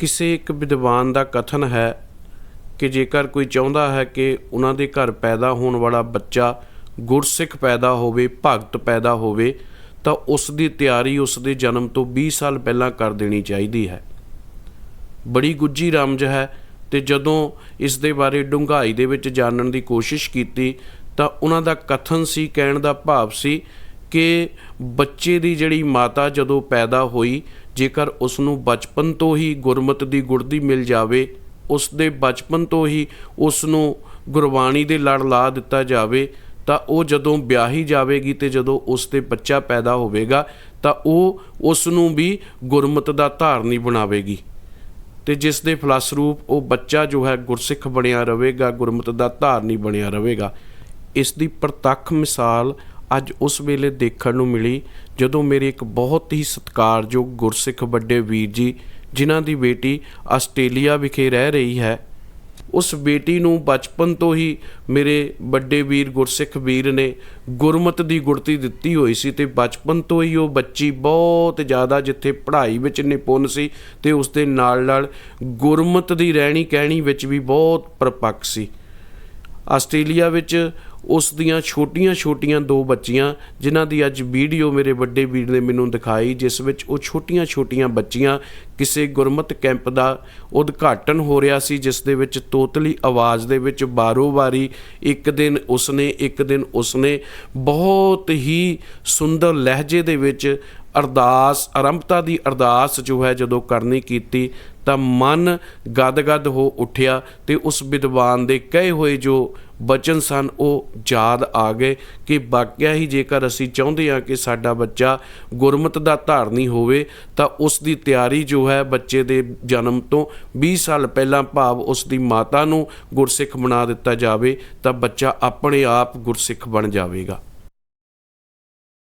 ਕਿਸੇ ਇੱਕ ਵਿਦਵਾਨ ਦਾ ਕਥਨ ਹੈ ਕਿ ਜੇਕਰ ਕੋਈ ਚਾਹੁੰਦਾ ਹੈ ਕਿ ਉਹਨਾਂ ਦੇ ਘਰ ਪੈਦਾ ਹੋਣ ਵਾਲਾ ਬੱਚਾ ਗੁਰਸਿੱਖ ਪੈਦਾ ਹੋਵੇ, ਭਗਤ ਪੈਦਾ ਹੋਵੇ, ਤਾਂ ਉਸ ਦੀ ਤਿਆਰੀ ਉਸ ਦੇ ਜਨਮ ਤੋਂ 20 ਸਾਲ ਪਹਿਲਾਂ ਕਰ ਦੇਣੀ ਚਾਹੀਦੀ ਹੈ। ਬੜੀ ਗੁੱਜੀ ਰਮਜ ਹੈ ਤੇ ਜਦੋਂ ਇਸ ਦੇ ਬਾਰੇ ਡੂੰਘਾਈ ਦੇ ਵਿੱਚ ਜਾਣਨ ਦੀ ਕੋਸ਼ਿਸ਼ ਕੀਤੀ ਤਾਂ ਉਹਨਾਂ ਦਾ ਕਥਨ ਸੀ, ਕਹਿਣ ਦਾ ਭਾਵ ਸੀ ਕਿ ਬੱਚੇ ਦੀ ਜਿਹੜੀ ਮਾਤਾ ਜਦੋਂ ਪੈਦਾ ਹੋਈ, ਜੇਕਰ ਉਸ ਨੂੰ ਬਚਪਨ ਤੋਂ ਹੀ ਗੁਰਮਤ ਦੀ ਗੁਰਦੀ ਮਿਲ ਜਾਵੇ ਉਸ ਦੇ ਬਚਪਨ ਤੋਂ ਹੀ ਉਸ ਨੂੰ ਗੁਰਬਾਣੀ ਦੇ ਲੜ ਲਾ ਦਿੱਤਾ ਜਾਵੇ, ਤਾਂ ਉਹ ਜਦੋਂ ਵਿਆਹੀ ਜਾਵੇਗੀ ਤੇ ਜਦੋਂ ਉਸ ਦੇ ਬੱਚਾ ਪੈਦਾ ਹੋਵੇਗਾ, ਤਾਂ ਉਹ ਉਸ ਨੂੰ ਵੀ ਗੁਰਮਤ ਦਾ ਧਾਰਨੀ ਬਣਾਵੇਗੀ। ਤੇ ਜਿਸ ਦੇ ਫਲਸਰੂਪ ਉਹ ਬੱਚਾ ਜੋ ਹੈ ਗੁਰਸਿੱਖ ਬਣਿਆ ਰਹੇਗਾ, ਗੁਰਮਤ ਦਾ ਧਾਰਨੀ ਬਣਿਆ ਰਹੇਗਾ। ਇਸ ਦੀ ਪ੍ਰਤੱਖ ਮਿਸਾਲ ਅੱਜ ਉਸ ਵੇਲੇ ਦੇਖਣ ਨੂੰ ਮਿਲੀ ਜਦੋਂ ਮੇਰੇ ਇੱਕ ਬਹੁਤ ਹੀ ਸਤਿਕਾਰਯੋਗ ਗੁਰਸਿੱਖ ਵੱਡੇ ਵੀਰ ਜੀ, ਜਿਨ੍ਹਾਂ ਦੀ ਬੇਟੀ ਆਸਟ੍ਰੇਲੀਆ ਵਿਖੇ ਰਹਿ ਰਹੀ ਹੈ, ਉਸ ਬੇਟੀ ਨੂੰ ਬਚਪਨ ਤੋਂ ਹੀ ਮੇਰੇ ਵੱਡੇ ਵੀਰ ਗੁਰਸਿੱਖ ਵੀਰ ਨੇ ਗੁਰਮਤ ਦੀ ਗੁੜਤੀ ਦਿੱਤੀ ਹੋਈ ਸੀ ਤੇ ਬਚਪਨ ਤੋਂ ਹੀ ਉਹ ਬੱਚੀ ਬਹੁਤ ਜ਼ਿਆਦਾ ਜਿੱਥੇ ਪੜ੍ਹਾਈ ਵਿੱਚ ਨਿਪੁੰਨ ਸੀ ਤੇ ਉਸ ਦੇ ਨਾਲ ਨਾਲ ਗੁਰਮਤ ਦੀ ਰਹਿਣੀ ਕਹਿਣੀ ਵਿੱਚ ਵੀ ਬਹੁਤ ਪਰਪੱਕ ਸੀ। ਆਸਟ੍ਰੇਲੀਆ ਵਿੱਚ ਉਸ ਦੀਆਂ ਛੋਟੀਆਂ-ਛੋਟੀਆਂ ਦੋ ਬੱਚੀਆਂ, ਜਿਨ੍ਹਾਂ ਦੀ ਅੱਜ ਵੀਡੀਓ ਮੇਰੇ ਵੱਡੇ ਵੀਰ ਨੇ ਮੈਨੂੰ ਦਿਖਾਈ, ਜਿਸ ਵਿੱਚ ਉਹ ਛੋਟੀਆਂ-ਛੋਟੀਆਂ ਬੱਚੀਆਂ ਕਿਸੇ ਗੁਰਮਤ ਕੈਂਪ ਦਾ ਉਦਘਾਟਨ ਹੋ ਰਿਹਾ ਸੀ, ਜਿਸ ਦੇ ਵਿੱਚ ਤੋਤਲੀ ਆਵਾਜ਼ ਦੇ ਵਿੱਚ ਬਾਰੋ-ਬਾਰੀ ਇੱਕ ਦਿਨ ਉਸਨੇ, ਇੱਕ ਦਿਨ ਉਸਨੇ, ਬਹੁਤ ਹੀ ਸੁੰਦਰ ਲਹਿਜੇ ਦੇ ਵਿੱਚ ਅਰਦਾਸ, ਆਰੰਭਤਾ ਦੀ ਅਰਦਾਸ ਜੋ ਹੈ ਜਦੋਂ ਕਰਨੀ ਕੀਤੀ, ਤਾਂ ਮਨ ਗਦਗਦ ਹੋ ਉੱਠਿਆ ਤੇ ਉਸ ਵਿਦਵਾਨ ਦੇ ਕਹੇ ਹੋਏ ਜੋ ਬਚਨ ਸਨ, ਉਹ ਯਾਦ ਆ ਗਏ ਕਿ ਵਾਕਿਆ ਹੀ ਜੇਕਰ ਅਸੀਂ ਚਾਹੁੰਦੇ ਹਾਂ ਕਿ ਸਾਡਾ ਬੱਚਾ ਗੁਰਮਤ ਦਾ ਧਾਰਨੀ ਹੋਵੇ, ਤਾਂ ਉਸ ਦੀ ਤਿਆਰੀ ਜੋ ਹੈ ਬੱਚੇ ਦੇ ਜਨਮ ਤੋਂ 20 ਸਾਲ ਪਹਿਲਾਂ ਭਾਵ ਉਸ ਦੀ ਮਾਤਾ ਨੂੰ ਗੁਰਸਿੱਖ ਬਣਾ ਦਿੱਤਾ ਜਾਵੇ, ਤਾਂ ਬੱਚਾ ਆਪਣੇ ਆਪ ਗੁਰਸਿੱਖ ਬਣ ਜਾਵੇਗਾ।